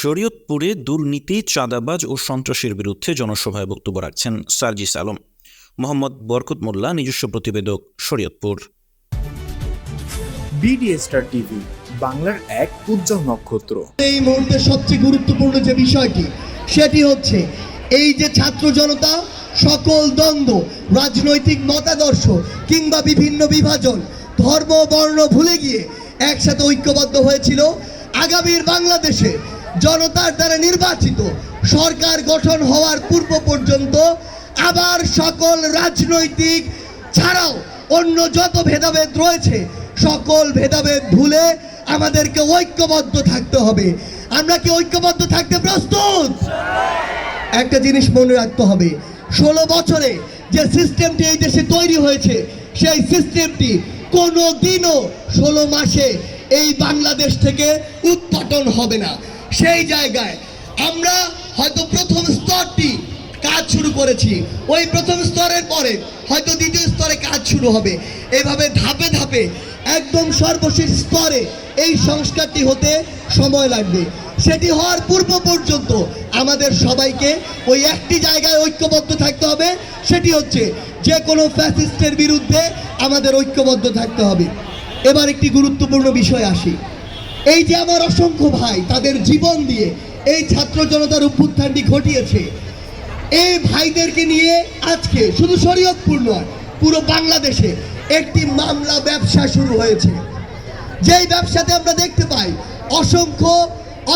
শরীয়তপুরে দুর্নীতি চাঁদাবাজ ও সন্ত্রাসের বিরুদ্ধে জনসভায় বক্তব্য রাখছেন সার্জিস আলম। মোহাম্মদ বরকত মোল্লা নিজস্ব প্রতিবেদক শরীয়তপুর। বিডি স্টার টিভি বাংলার এক উজ্জ্বল নক্ষত্র। এই মুহূর্তে সবচেয়ে গুরুত্বপূর্ণ যে বিষয়টি সেটি হচ্ছে এই যে ছাত্র জনতা সকল দ্বন্দ্ব রাজনৈতিক মতাদর্শ কিংবা বিভিন্ন বিভাজন ধর্ম বর্ণ ভুলে গিয়ে একসাথে ঐক্যবদ্ধ হয়েছিল। আগামীর বাংলাদেশে জনতার দ্বারা নির্বাচিত। সরকার গঠন হওয়ার পূর্ব পর্যন্ত আবার সকল রাজনৈতিক ছাড়াও অন্য যত ভেদাভেদ রয়েছে, সকল ভেদাভেদ ভুলে আমাদেরকে ঐক্যবদ্ধ থাকতে হবে। আমরা কি ঐক্যবদ্ধ থাকতে প্রস্তুত? একটা জিনিস মনে রাখতে হবে, ষোলো বছরে যে সিস্টেমটি এই দেশে তৈরি হয়েছে, সেই সিস্টেমটি কোনো দিনও ষোলো মাসে এই বাংলাদেশ থেকে উৎপাটন হবে না। সেই জায়গায় আমরা হয়তো প্রথম স্তরটি কাজ শুরু করেছি। ওই প্রথম স্তরের পরে হয়তো দ্বিতীয় স্তরে কাজ শুরু হবে। এভাবে ধাপে ধাপে একদম সর্বশেষ স্তরে এই সংস্কারটি হতে সময় লাগবে। সেটি হওয়ার পূর্ব পর্যন্ত আমাদের সবাইকে ওই একটি জায়গায় ঐক্যবদ্ধ থাকতে হবে। সেটি হচ্ছে যে কোনো ফ্যাসিস্টের বিরুদ্ধে আমাদের ঐক্যবদ্ধ থাকতে হবে। এবার একটি গুরুত্বপূর্ণ বিষয় আসি। এই যে আমার অসংখ্য ভাই, তাদের জীবন দিয়ে এই ছাত্র জনতার অভ্যুত্থানটি ঘটিয়েছে, এই ভাইদেরকে নিয়ে আজকে শুধু শরীয়তপুর নয়, পুরো বাংলাদেশে একটি মামলা ব্যবসা শুরু হয়েছে। যেই ব্যবসাতে আমরা দেখতে পাই, অসংখ্য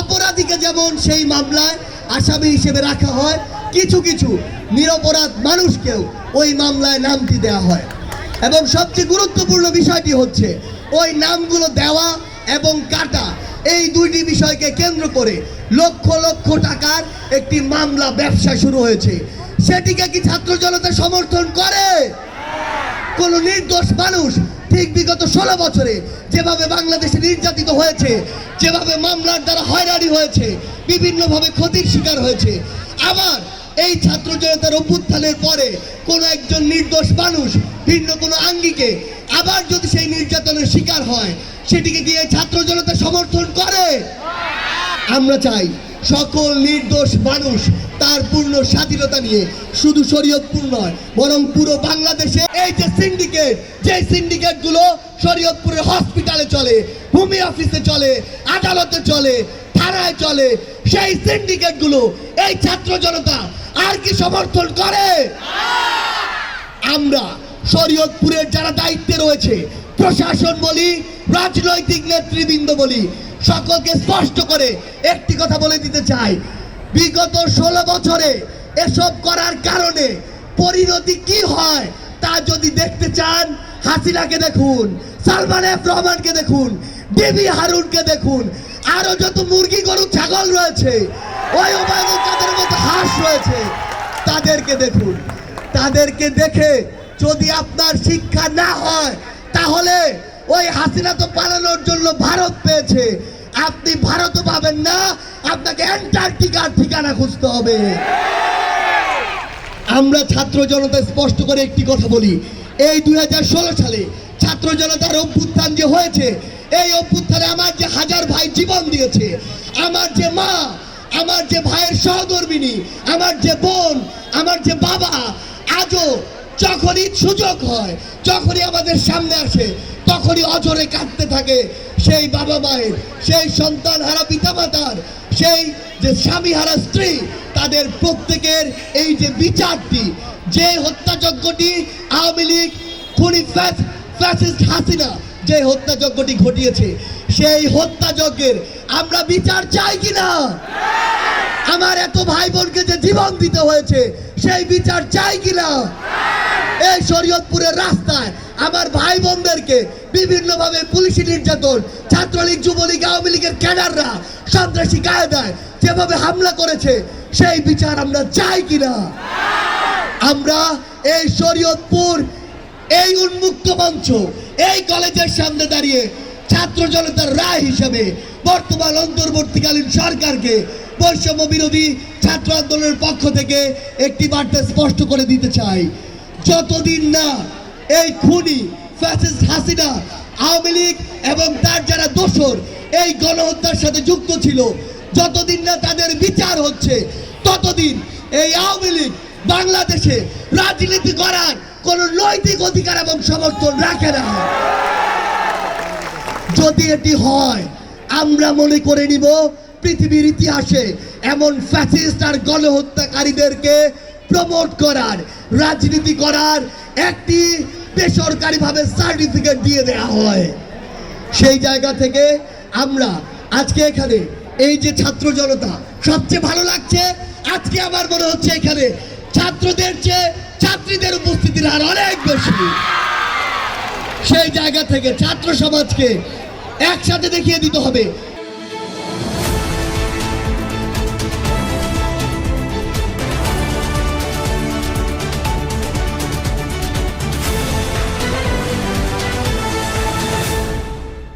অপরাধীকে যেমন সেই মামলায় আসামি হিসেবে রাখা হয়, কিছু কিছু নিরপরাধ মানুষকেও ওই মামলায় নামটি দেওয়া হয়। এবং সবচেয়ে গুরুত্বপূর্ণ বিষয়টি হচ্ছে, ওই নামগুলো দেওয়া এবং কাটা এই দুইটি বিষয়কে কেন্দ্র করে লক্ষ লক্ষ টাকার একটি মামলা ব্যবসা শুরু হয়েছে। সেটিকে কি ছাত্র জনতা সমর্থন করে? কোন নির্দোষ মানুষ ঠিক বিগত ষোলো বছরে যেভাবে বাংলাদেশে নির্যাতিত হয়েছে, যেভাবে মামলার দ্বারা হয়রানি হয়েছে, বিভিন্নভাবে ক্ষতির শিকার হয়েছে, আবার এই ছাত্র জনতার অভ্যুত্থানের পরে কোনো একজন নির্দোষ মানুষ ভিন্ন কোনো আঙ্গিকে আবার যদি সেই নির্যাতনের শিকার হয়, সেটিকে গিয়ে ছাত্র জনতা সমর্থন করে। আমরা চাই সকল নির্দোষ মানুষ তার পূর্ণ স্বাধীনতা নিয়ে শুধু শরীয়তপুর নয়, বরং পুরো বাংলাদেশে এই যে সিন্ডিকেট যে সিন্ডিকেটগুলো শরীয়তপুরের হসপিটালে চলে, ভূমি অফিসে চলে, আদালতে চলে, থানায় চলে, সেই সিন্ডিকেটগুলো এই ছাত্র জনতা আর কি সমর্থন করে? আমরা শরীয়তপুরের যারা দায়িত্বে রয়েছে, প্রশাসন বলি, রাজনৈতিক নেতৃবৃন্দ বলি, সকলকে স্পষ্ট করে একটি কথা বলে দিতে চাই। বিগত ষোলো বছরে এসব করার কারণে পরিণতি কি হয় তা যদি দেখতে চান, হাসিনাকে দেখুন, সালমান এফ রহমানকে দেখুন দেবী হারুনকে দেখুন, আরও যত মুরগি, গরু, ছাগল রয়েছে, ওই ওবায়দুল কাদের মতো হাঁস রয়েছে, তাদেরকে দেখুন। তাদেরকে দেখে যদি আপনার শিক্ষা না হয়, তাহলে ওই হাসিনা তো পালানোর জন্য ভারত পেয়েছে। আপনি ভারতও পাবেন না, আপনাকে অ্যান্টার্কটিকার ঠিকানা খুঁজতে হবে। আমরা ছাত্র জনতা স্পষ্ট করে একটি কথা বলি। এই দুই হাজার ষোলো সালে ছাত্র জনতার অভ্যুত্থান যে হয়েছে, এই অভ্যুত্থানে আমার যে হাজার ভাই জীবন দিয়েছে, আমার যে মা, আমার যে ভাইয়ের সহধর্মিনী, আমার যে বোন, আমার যে বাবা, আজও যখনই সুযোগ হয়, যখনই আমাদের সামনে আসে, তখনই অজরে কাঁদতে থাকে সেই বাবা মায়ের, সেই সন্তান হারা পিতামাতার, সেই যে স্বামী হারা স্ত্রী, তাদের প্রত্যেকের এই যে বিচারটি, যে হত্যাযজ্ঞটি আওয়ামী লীগ, খুনি ফ্যাস- ফ্যাসিস্ট হাসিনা যে হত্যাযজ্ঞটি ঘটিয়েছে, সেই হত্যাযজ্ঞের আমরা বিচার চাই কিনা আমার এত ভাই বোনকে যে জীবন দিতে হয়েছে, সেই বিচার চাই কিনা এই শরীয়তপুরের রাস্তায় আমার ভাই বোনদেরকে বিভিন্নভাবে পুলিশি নির্যাতন, ছাত্রলীগ, যুবলীগ, আওয়ামী লীগের ক্যাডাররা সন্ত্রাসী কায়দায় যেভাবে হামলা করেছে, সেই বিচার আমরা চাই কিনা? আমরা এই শরীয়তপুর, এই উন্মুক্ত মঞ্চ, এই কলেজের সামনে দাঁড়িয়ে ছাত্র জনতার রায় হিসাবে বর্তমান অন্তর্বর্তীকালীন সরকারকে বৈষম্য বিরোধী ছাত্র আন্দোলনের পক্ষ থেকে একটি বার্তা স্পষ্ট করে দিতে চাই। যতদিন না এই খুনি হাসিনা, আওয়ামী লীগ এবং তার যারা দোসর এই গণহত্যার সাথে যুক্ত ছিল, যতদিন না তাদের বিচার হচ্ছে, ততদিন এই আওয়ামী লীগ বাংলাদেশে রাজনীতি করার কোন নৈতিক অধিকার এবং সমর্থন রাখে না। যদি এটি হয়, আমরা মনে করে নিব পৃথিবীর ইতিহাসে এমন ফ্যাসিস্ট আর গণহত্যাকারীদেরকে প্রমোট করার, রাজনীতি করার একটি বেসরকারিভাবে সার্টিফিকেট দিয়ে দেওয়া হয়। সেই জায়গা থেকে আমরা আজকে এখানে এই যে ছাত্র জনতা, সবচেয়ে ভালো লাগছে, আজকে আমার মনে হচ্ছে এখানে ছাত্রদের চেয়ে ছাত্রীদের উপস্থিতির হার অনেক বেশি। সেই জায়গা থেকে ছাত্র সমাজকে একসাথে দেখিয়ে দিতে হবে।